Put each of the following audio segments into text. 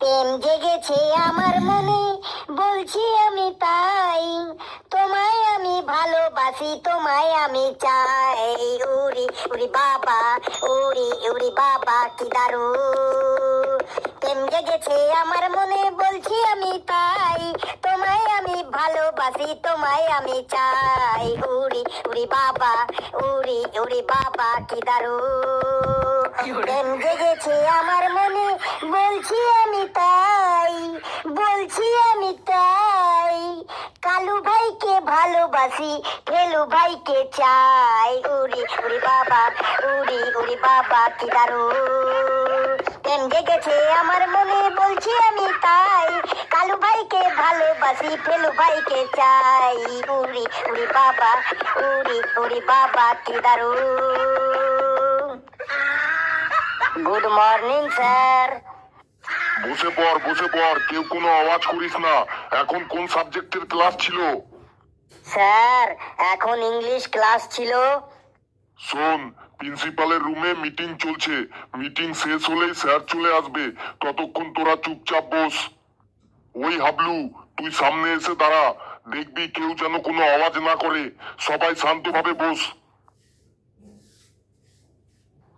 প্রেম জেগেছে আমার মনে, বলছি আমি তাই। তোমায় আমি ভালোবাসি, তোমায় আমি চাই। উরি উরি বাবা উরি উরি বাবা, কি দারু প্রেম জেগেছে আমার মনে, বলছি আমি তাই। তোমায় আমি ভালোবাসি তোমায় আমি চাই। উড়ি উড়ি বাবা উড়ি উড়ি বাবা কি দারু। প্রেম জেগেছে আমার মনে বলছি আমি তাই বলছি আমি তাই কালু ভাইকে ভালোবাসি ফেলু ভাইকে চাই। উরি উরি বাবা উরি উরি বাবা, কি দারুণ। প্রেম জেগেছে আমার মনে, বলছি আমি তাই। কালু ভাইকে ভালোবাসি, ফেলু ভাইকে চাই। উরি উরি বাবা উরি উরি বাবা, কি দারুণ। Good morning, sir. বসে পড় বসে পড়, কেউ কোনো আওয়াজ করিস না। এখন কোন সাবজেক্টের ক্লাস ছিল? স্যার এখন ইংলিশ ক্লাস ছিল। শোন প্রিন্সিপালের রুমে মিটিং চলছে। মিটিং শেষ হলেই স্যার চলে আসবে। ততক্ষণ তোরা চুপচাপ বস। ওই হাবলু তুই সামনে এসে দাঁড়া। দেখবি কেউ যেন কোনো আওয়াজ না করে। সবাই শান্তভাবে বস।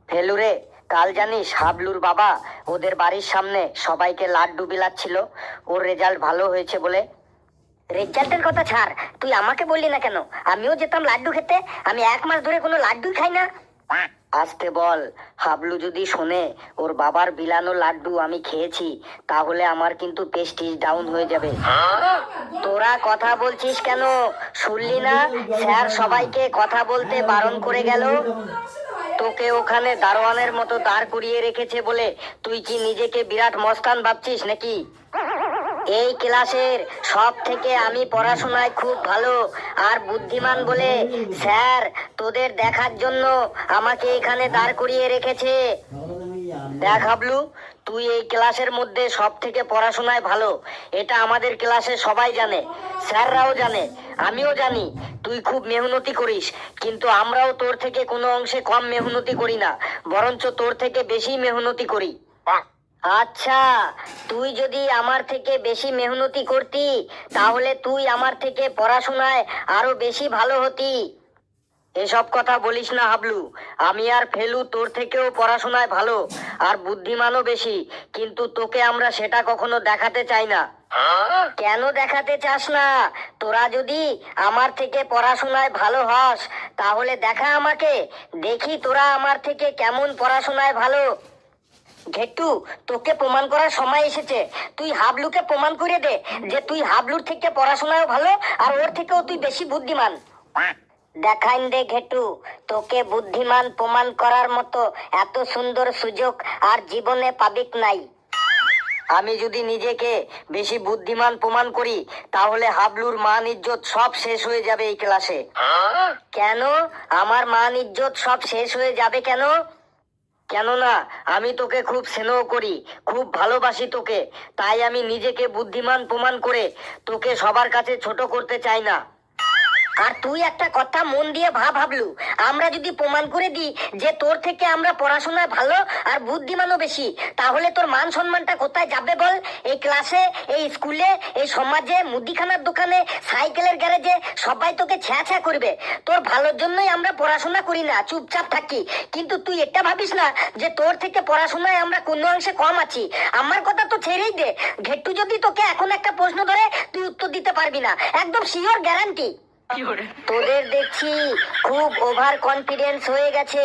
ফেলুরে কাল জানিস হাবলুর বাবা ওদের বাড়ির সামনে সবাইকে লাড্ডু বিলাচ্ছিল। ওর রেজাল্ট ভালো হয়েছে বলে রেজাল্টের কথা ছাড়। তুই আমাকে বললি না কেন? আমিও যেতাম লাড্ডু খেতে। আমি এক মাস ধরে কোনো লাড্ডুই খাই না। আসতে বল, হাবলু যদি শোনে, ওর বাবার বিলানো লাড্ডু আমি খেয়েছি, তাহলে আমার কিন্তু পেস্টিজ ডাউন হয়ে যাবে। তোরা কথা বলছিস কেন? শুনলি না? স্যার সবাইকে কথা বলতে বারণ করে গেল। তোকে ওখানে দারোয়ানের মতো দাঁড় করিয়ে রেখেছে বলে তুই কি নিজেকে বিরাট মস্তান ভাবছিস নাকি? এই ক্লাসের সব থেকে আমি পড়াশোনায় খুব ভালো আর বুদ্ধিমান বলে স্যার তোদের দেখার জন্য আমাকে এখানে দাঁড় করিয়ে রেখেছে। দেখ, হাবলু, তুই এই ক্লাসের মধ্যে সব থেকে পড়াশোনায় ভালো। এটা আমাদের ক্লাসে সবাই জানে, স্যাররাও জানে, আমিও জানি। তুই খুব মেহনতি করিস, কিন্তু আমরাও তোর থেকে কোনো অংশে কম মেহনতি করি না, বরঞ্চ তোর থেকে বেশি মেহনতি করি। আচ্ছা তুই যদি আমার থেকে বেশি মেহনতি করতি তাহলে তুই আমার থেকে পড়াশোনায় আরও বেশি ভালো হতি। এসব কথা বলিস না হাবলু। আমি আর ফেলু তোর থেকেও পড়াশোনায় ভালো আর বুদ্ধিমানও বেশি কিন্তু তোকে আমরা সেটা কখনো দেখাতে চাই না। কেন দেখাতে চাস না? তোরা যদি আমার থেকে পড়াশোনায় ভালো হস তাহলে দেখা আমাকে দেখি তোরা আমার থেকে কেমন পড়াশোনায় ভালো। ঘেটু তোকে প্রমাণ করার সময় এসেছে। তুই হাবলুকে প্রমাণ করে দে যে তুই হাবলুর থেকে পড়াশোনায় ভালো আর ওর থেকেও তুই বেশি বুদ্ধিমান। দেখাইন দে ঘেটু তোকে বুদ্ধিমান প্রমাণ করার মতো এত সুন্দর সুযোগ আর জীবনে পাবিক নাই। আমি যদি নিজেকে বেশি বুদ্ধিমান প্রমাণ করি তাহলে হাবলুর মান ইজ্জত সব শেষ হয়ে যাবে এই ক্লাসে। কেন? আমার মান ইজ্জত সব শেষ হয়ে যাবে কেন? কেননা আমি তোকে খুব স্নেহ করি, খুব ভালোবাসি তোকে। তাই আমি নিজেকে বুদ্ধিমান প্রমাণ করে তোকে সবার কাছে ছোট করতে চাই না। আর তুই একটা কথা মন দিয়ে ভাব ভাবলু। আমরা যদি প্রমাণ করে দিই যে তোর থেকে আমরা পড়াশোনায় ভালো আর বুদ্ধিমানও বেশি, তাহলে তোর মান সম্মানটা কোথায় যাবে বল? এই ক্লাসে, এই স্কুলে, এই সমাজে, মুদিখানার দোকানে, সাইকেলের গ্যারেজে সবাই তোকে ছ্যা ছ্যা করবে। তোর ভালোর জন্যই আমরা পড়াশোনা করি না, চুপচাপ থাকি। কিন্তু তুই এটা ভাবিস না যে তোর থেকে পড়াশোনায় আমরা কোনো অংশে কম আছি। আমার কথা তো ছেড়েই দে। ঘেট্টু যদি তোকে এখন একটা প্রশ্ন ধরে, তুই উত্তর দিতে পারবি না। একদম শিওর গ্যারান্টি তোদের দেখছি খুব ওভার কনফিডেন্স হয়ে গেছে।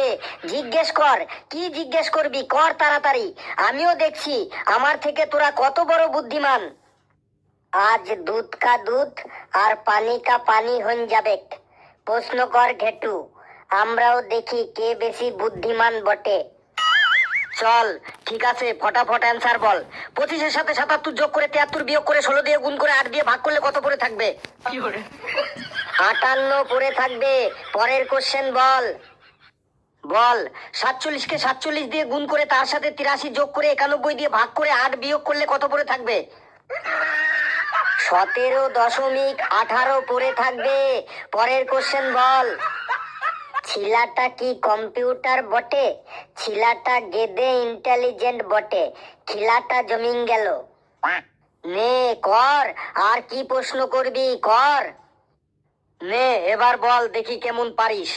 জিজ্ঞেস কর কি জিজ্ঞেস করবি? কর তাড়াতাড়ি। আমিও দেখছি আমার থেকে তোরা কত বড় বুদ্ধিমান। আজ দুধ কা দুধ আর পানি কা পানি হন যাবে। প্রশ্ন কর ঘেটু আমরাও দেখি কে বেশি বুদ্ধিমান বটে। চল ঠিক আছে ফটাফট অ্যান্সার বল। পঁচিশের সাথে সাতাত্তর যোগ করে তিয়াত্তর বিয়োগ করে ষোলো দিয়ে গুণ করে আট দিয়ে ভাগ করলে কত পড়ে থাকবে? আটান্ন পড়ে থাকবে। পরের কোশ্চেন বল। বল, সাতচল্লিশকে সাতচল্লিশ দিয়ে গুণ করে তার সাথে তিরাশি যোগ করে একানব্বই দিয়ে ভাগ করে আট বিয়োগ করলে কত পড়ে থাকবে? সতেরো দশমিক আঠারো পড়ে থাকবে। পরের কোশ্চেন বল। ছিলাটা কি কম্পিউটার বটে? ছিলাটা গেদে ইন্টেলিজেন্ট বটে। খিলাটা জমিন গেল। নে, কর। আর কি প্রশ্ন করবি? কর। নে, এবার বল দেখি কেমন পারিস।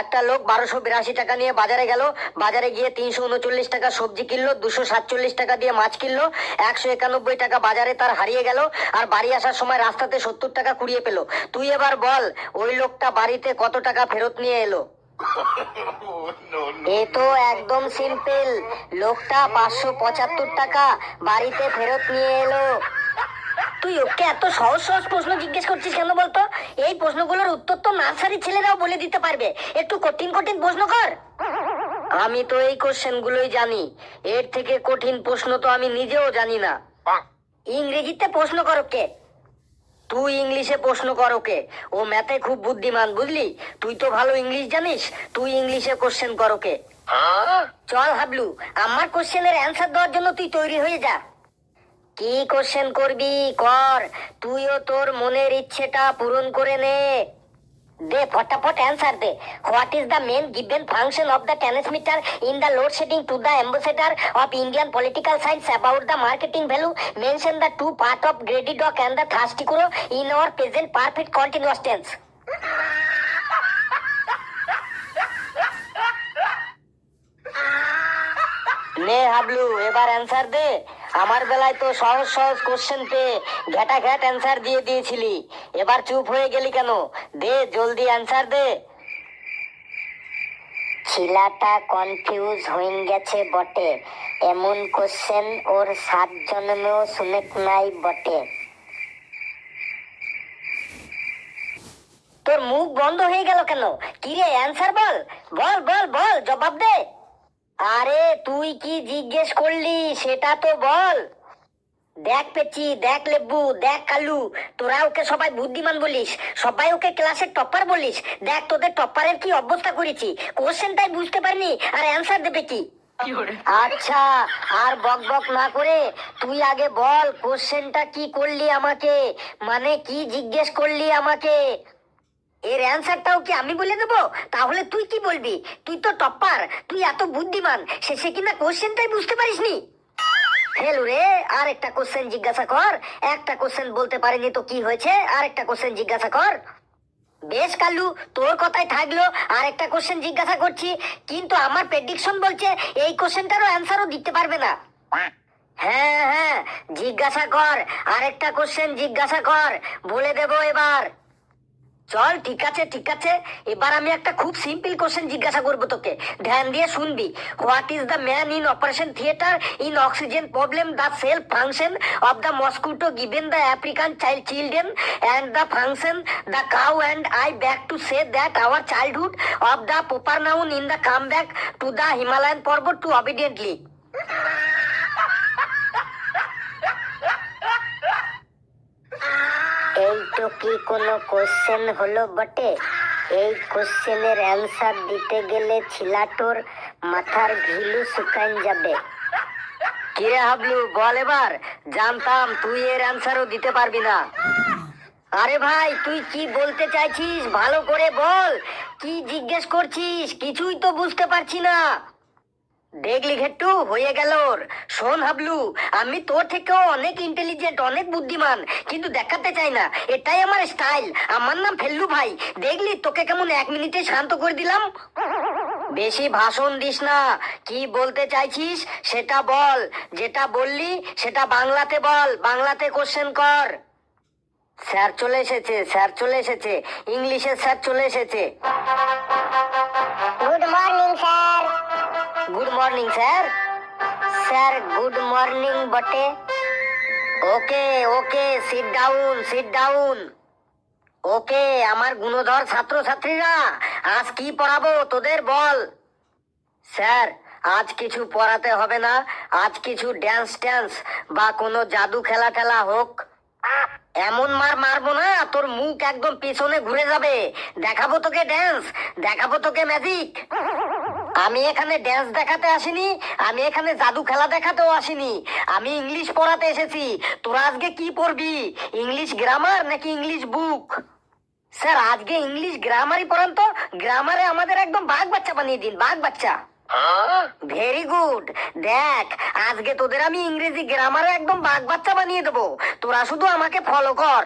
একটা লোক বারোশো বিরাশি টাকা নিয়ে বাজারে গেল। বাজারে গিয়ে তিনশো উনচল্লিশ টাকা সবজি কিনলো, দুশো সাতচল্লিশ টাকা দিয়ে মাছ কিনলো, একশো একানব্বই টাকা বাজারে তার হারিয়ে গেল আর বাড়ি আসার সময় রাস্তাতে সত্তর টাকা কুড়িয়ে পেল। তুই এবার বল, ওই লোকটা বাড়িতে কত টাকা ফেরত নিয়ে এলো? এ তো একদম সিম্পল লোকটা পাঁচশো পঁচাত্তর টাকা বাড়িতে ফেরত নিয়ে এলো। তুই ওকে এত সহজ সহজ প্রশ্ন জিজ্ঞেস করছিস কেন বলতো? এই প্রশ্নগুলোর উত্তর তো নার্সারি ছেলেরাও বলে দিতে পারবে। একটু কঠিন কঠিন প্রশ্ন কর। আমি তো এই কোশ্চেন গুলোই জানি। এর থেকে কঠিন প্রশ্ন তো আমি নিজেও জানি না। ইংরেজিতে প্রশ্ন কর ওকে। তুই ইংলিশে প্রশ্ন কর ওকে। ও ম্যাথে খুব বুদ্ধিমান বুঝলি? তুই তো ভালো ইংলিশ জানিস। তুই ইংলিশে কোশ্চেন কর ওকে। চল হাবলু আমার কোশ্চেনের অ্যান্সার দেওয়ার জন্য তুই তৈরি হয়ে যা। কি কোশ্চেন করবি? কর। তুইও তোর মনের ইচ্ছেটা পূরণ করে নে। দে ফটাফট answer they. What is the main given function of the transmitter in the load shedding to the ambassador of Indian political science about the marketing value mention the two part of greedy dog and the thirsty crow in our present perfect continuous tense নে হাবলু এবার answer দে। আমার বেলায় তো সহজ সহজ question পেয়ে ঘেটা ঘ্যাট answer দিয়ে দিয়েছিলি। এবার চুপ হয়ে গেলি কেন? দে জলদি অ্যান্সার দে। ছিলাটা কনফিউজ হয়ে গেছে বটে। এমন কোশ্চেন ওর সাত জন্মেও শুনে নাই বটে। তোর মুখ বন্ধ হয়ে গেল কেন? কি রে অ্যান্সার বল। বল বল বল জবাব দে। আরে তুই কি জিজ্ঞেস করলি? সেটা তো বল। দেখ পেচি দেখ লেবু দেখ কালু। তোরা ওকে সবাই বুদ্ধিমান বলিস সবাই ওকে ক্লাসের টপ্পার বলিস। দেখ তোদের টপ্পারের কি অবস্থা করেছি। কোশ্চেনটাই বুঝতে পারিনি আর অ্যান্সার দেবে কি? আচ্ছা আর বক বক না করে তুই আগে বল কোশ্চেনটা কি করলি আমাকে? মানে কি জিজ্ঞেস করলি আমাকে? এর অ্যান্সারটাও কি আমি বলে দেবো? তাহলে তুই কি বলবি? তুই তো টপ্পার তুই এত বুদ্ধিমান, শেষে কিনা কোশ্চেনটাই বুঝতে পারিসনি? হেলু রে আর একটা কোশ্চেন জিজ্ঞাসা কর। একটা কোশ্চেন বলতে পারিনি তো কি হয়েছে? আর একটা কোশ্চেন জিজ্ঞাসা কর। বেশ কালু, তোর কথাই থাকল আর একটা কোশ্চেন জিজ্ঞাসা করছি। কিন্তু আমার প্রেডিকশন বলছে, এই কোশ্চেনটারও অ্যান্সারও দিতে পারবে না। হ্যাঁ হ্যাঁ জিজ্ঞাসা কর। আরেকটা কোশ্চেন জিজ্ঞাসা কর। বলে দেবো এবার। চল, ঠিক আছে ঠিক আছে। এবার আমি একটা খুব সিম্পল কোশ্চেন জিজ্ঞাসা করব তোকে। ধ্যান দিয়ে শুনবি। What is the man in operation theatre in oxygen problem the cell function of the mosquito given the African child children and the function the cow and I back to say that our childhood of the proper noun in the come back to the Himalayan পর্বত to obediently এই তো কি কোনো question হলো বটে? এই কোশ্চেনের answer দিতে গেলে ছিলাটোর মাথার ঘিলু শুকান যাবে। কিরে হাবলু, বল এবার। জানতাম তুই এর অ্যান্সারও দিতে পারবি না। আরে ভাই, তুই কি বলতে চাইছিস? ভালো করে বল। কি জিজ্ঞেস করছিস? কিছুই তো বুঝতে পারছি না। দেখলি ঘেট্টু হয়ে গেল ওর। শোন হাবলু, আমি তোর থেকেও অনেক ইন্টেলিজেন্ট অনেক বুদ্ধিমান, কিন্তু দেখাতে চাই না। এটাই আমার স্টাইল আমার নাম ফেল্লু ভাই। দেখলি তোকে কেমন এক মিনিটে শান্ত করে দিলাম? বেশি ভাষণ দিস না। কি বলতে চাইছিস সেটা বল। যেটা বললি সেটা বাংলাতে বল। বাংলাতে কোশ্চেন কর। স্যার চলে এসেছে, স্যার চলে এসেছে। ইংলিশে স্যার চলে এসেছে। Morning sir sir good morning বটে okay okay sit down sit down okay আমার গুণধর ছাত্রছাত্রীরা, আজ কি পড়াবো তোদের বল। স্যার আজ কিছু পড়াতে হবে না, আজ কিছু ড্যান্স ট্যান্স বা কোনো জাদু খেলা টেলা হোক। এমন মার মারবো না, তোর মুখ একদম পিছনে ঘুরে যাবে। দেখাবো তোকে ড্যান্স দেখাবো তোকে ম্যাজিক আমি এখানে ড্যান্স দেখাতে আসিনি, আমি এখানে জাদু খেলা দেখাতেও আসিনি। আমি ইংলিশ পড়াতে এসেছি। তোরা আজকে কি পড়বি? ইংলিশ গ্রামার নাকি ইংলিশ বুক স্যার, আজকে ইংলিশ গ্রামারই পড়ান তো। গ্রামারে আমাদের একদম বাঘ বাচ্চা বানিয়ে দিন, বাঘ বাচ্চা। ভেরি গুড দেখ, আজকে তোদের আমি ইংরেজি গ্রামারে একদম বাঘ বাচ্চা বানিয়ে দেবো। তোরা শুধু আমাকে ফলো কর।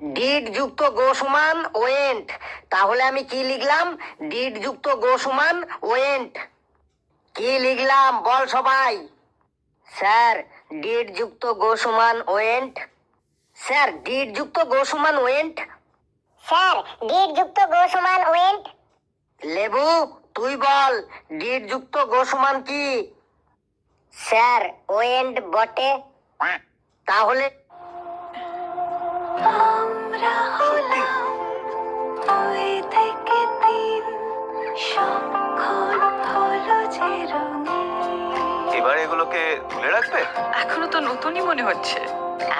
ডিড যুক্ত গো সমান ওয়েন্ট। তাহলে আমি কি লিখলাম? ডিড যুক্ত গো সমান ওয়েন্ট। কি লিখলাম? বল সবাই। স্যার ডিড যুক্ত গো সমান ওয়েন্ট। স্যার ডিড যুক্ত গো সমান ওয়েন্ট। স্যার ডিড যুক্ত গো সমান ওয়েন্ট। লেবু তুই বল ডিড যুক্ত গো সমান কি? স্যার ওয়েন্ট বটে। তাহলে এবার এগুলোকে তুলে রাখবে? এখনও তো নতুনই মনে হচ্ছে।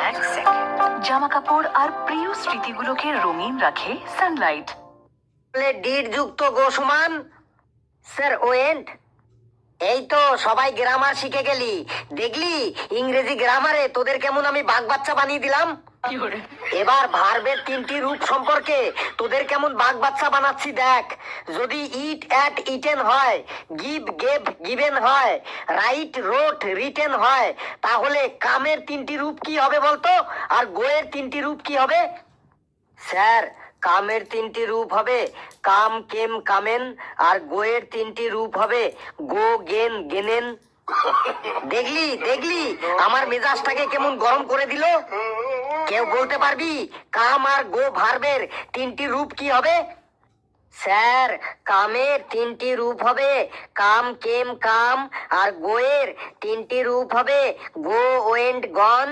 এক সেকেন্ড জামা কাপড় আর প্রিয় স্মৃতিগুলোকে রঙিন রাখে সানলাইট। ডিড যুক্ত গো সমান স্যার ওয়েন্ট এই তো সবাই গ্রামার শিখে গেলি। দেখলি ইংরেজি গ্রামারে তোদের কেমন আমি বাঘ বাচ্চা বানিয়ে দিলাম? এবার ভার্বের তিনটি রূপ সম্পর্কে তোদের কেমন বাঘ বাচ্চা বানাচ্ছি দেখ। যদি ইট অ্যাট ইটেন হয় গিভ গেভ গিভেন হয় রাইট রোট রিটেন হয়, তাহলে কামের তিনটি রূপ কি হবে বলতো? আর গোয়ের তিনটি রূপ কি হবে? স্যার, কামের তিনটি রূপ হবে কাম, কেম, কামেন, আর গোয়ের তিনটি রূপ হবে গো, গেন, গেনেন। দেখলি দেখলি? আমার মেজাজটাকে কেমন গরম করে দিল? কেউ বলতে পারবি? কাম আর গো ভার্বের তিনটি রূপ কি হবে? স্যার কামের তিনটি রূপ হবে। কাম কেম কাম আর গোয়ের তিনটি রূপ হবে। Go went gone.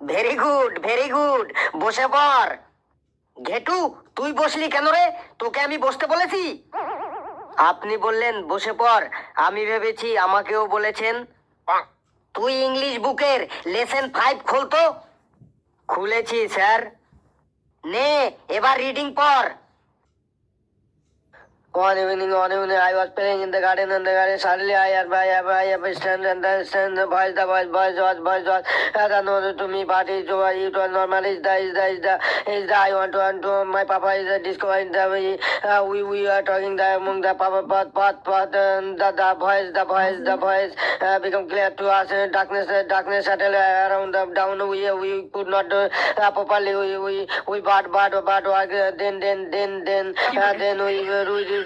Very good very good. বসে পড়। ঘেটু তুই বসলি কেন রে? তোকে আমি বসতে বলেছি। আপনি বললেন বসে পড়। আমি ভেবেছি আমাকেও বলেছেন। তুই ইংলিশ বুকের লেসেন ফাইভ খুলতো খুলেছি স্যার। নে এবার রিডিং পড়। One evening, one evening, I was playing in the garden, and the garden suddenly I had by I have stand and the stand the voice, the voice, voice, voice, voice, voice, and I know to me, but it was it was normal. Is the is the is the is the I want to want to my papa is uh, discovering the we uh, we we are talking the among the papa but but but uh, the the voice the voice the voice uh, become clear to us. Uh, darkness uh, darkness settle around the down. We uh, we could not uh, uh, properly we we we but but but uh, then then then then uh, then we we we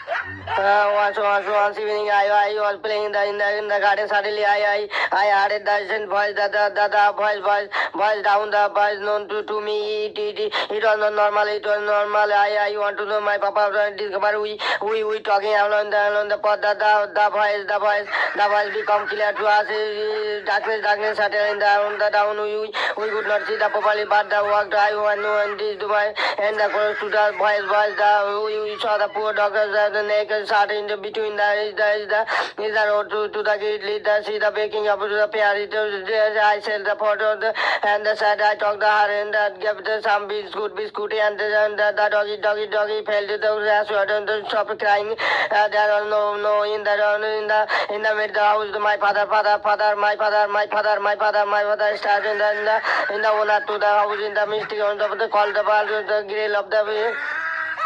Uh, once, once, once evening, I, I was playing in the, in the, in the garden. Suddenly, I, I, I heard a distant voice, the, the, the, the voice, voice, voice down the voice known to, to me. It, it, it, was not normal. It was normal. I, I want to know my papa discover we, we, we talking along the, along the path. The, the, the voice, the voice, the voice become clear to us. Uh, Darkness, darkness settled in the, the down. We, we, could not see the properly, but the walked. I want to and this my and the close to the voice, voice. The we, we saw the poor doctors, uh, the neck shot in the between the is the is the is the road to, to the gate lead the see the baking up to the pair it there I sell the photo of the and the said I talked the her and that gave the some biscuit biscuit and the and the, the doggy doggy doggy fell to the grass and the stop crying uh, there was no no in the in the in the mid the house my father father father my father my father my father my father started in the in the in the owner to the house in the mystic on the call the ball the grill of the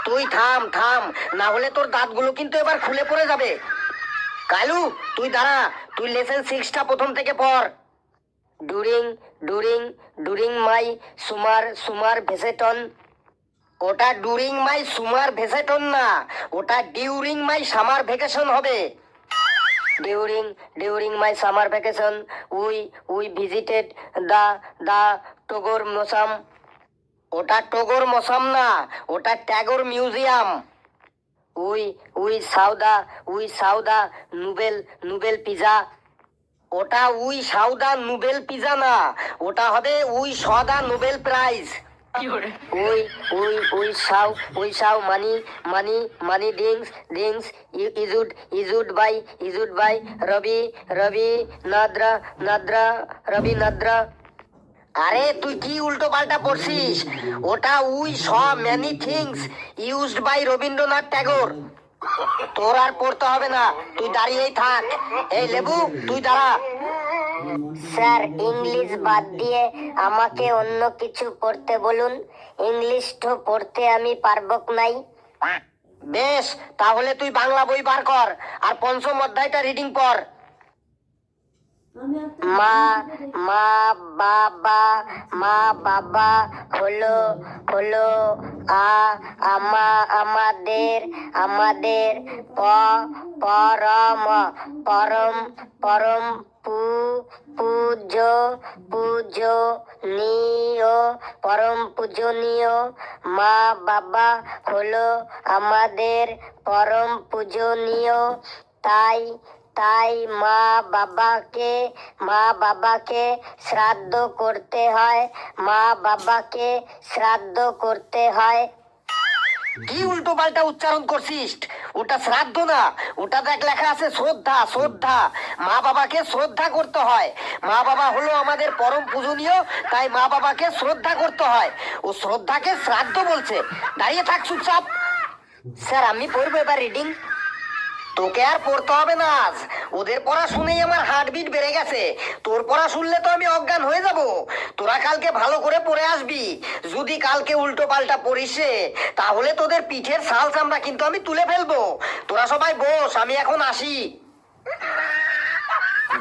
তুই থাম থাম। না হলে তোর দাঁতগুলো কিন্তু এবার খুলে পড়ে যাবে। কালু, তুই দাঁড়া। তুই লেসেন সিক্সটা প্রথম থেকে পড়। During during during my summer summer ভেসেটন। ওটা ডুরিং মাই সুমার ভেসেটন না। ওটা ডিউরিং মাই সামার ভ্যাকেশন হবে। During during my summer vacation we we visited the the Tagore museum. ওটা টগর মশাম না ওটা Tagore museum. We we saw the we saw the Nobel Nobel pizza. ওটা we saw the Nobel pizza না ওটা হবে we saw the Nobel prize. We we we saw we saw many many many things things used used by used by Rabi Rabi Nadra Nadra Rabi Nadra. আরে তুই কি উল্টো পাল্টা পড়ছিস? ওটা we saw many things used by Rabindranath Tagore. তোর আর পড়তে হবে না তুই দাঁড়িয়েই থাক। এই লেবু তুই দাঁড়া। স্যার ইংলিশ বাদ দিয়ে আমাকে অন্য কিছু পড়তে বলুন। ইংলিশ তো পড়তে আমি পারবক নাই। বেশ তাহলে তুই বাংলা বই বার কর আর পঞ্চম অধ্যায়টা রিডিং পড়। মা মা বাবা মা বাবা হলো হলো আ আমা আমাদের আমাদের প পরম পরম পরম পু পুজো পুজো নিয় পরম পূজনীয় মা বাবা হলো আমাদের পরম পূজনীয় তাই তাই মা বাবাকে মা বাবাকে শ্রাদ্ধ করতে হয়। মা বাবাকে শ্রাদ্ধ করতে হয়। কি উল্টো পাল্টা উচ্চারণ করছিস? ওটা শ্রাদ্ধ না, ওটা দেখ লেখা আছে শ্রদ্ধা শ্রদ্ধা। মা বাবাকে শ্রদ্ধা করতে হয়। মা বাবা হলো আমাদের পরম পূজনীয়, তাই মা বাবাকে শ্রদ্ধা করতে হয়। ও শ্রদ্ধাকে শ্রাদ্ধ বলছে। দাঁড়িয়ে থাক, চুপচাপ। স্যার, আমি পড়ব এবার রিডিং তোকে আর পড়তে হবে না আজ। ওদের পড়া শুনেই আমার হার্টবিট বেড়ে গেছে। তোর পড়া শুনলে তো আমি অজ্ঞান হয়ে যাব। তোরা কালকে ভালো করে পড়ে আসবি। যদি কালকে উল্টো পাল্টা পড়িস তাহলে তোদের পিঠের সাল চামড়া কিন্তু আমি তুলে ফেলব। তোরা সবাই বস, আমি এখন আসি।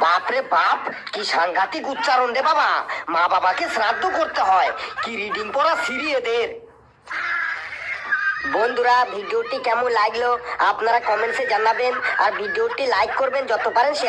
বাপরে বাপ, কি সাংঘাতিক উচ্চারণ রে বাবা। মা বাবাকে শ্রাদ্ধ করতে হয়। কি রিডিং পড়া সিরি এদের। বন্ধুরা ভিডিওটি কেমন লাগল? আপনারা কমেন্টসে জানাবেন আর ভিডিওটি লাইক করবেন যত পারেন শেয়ার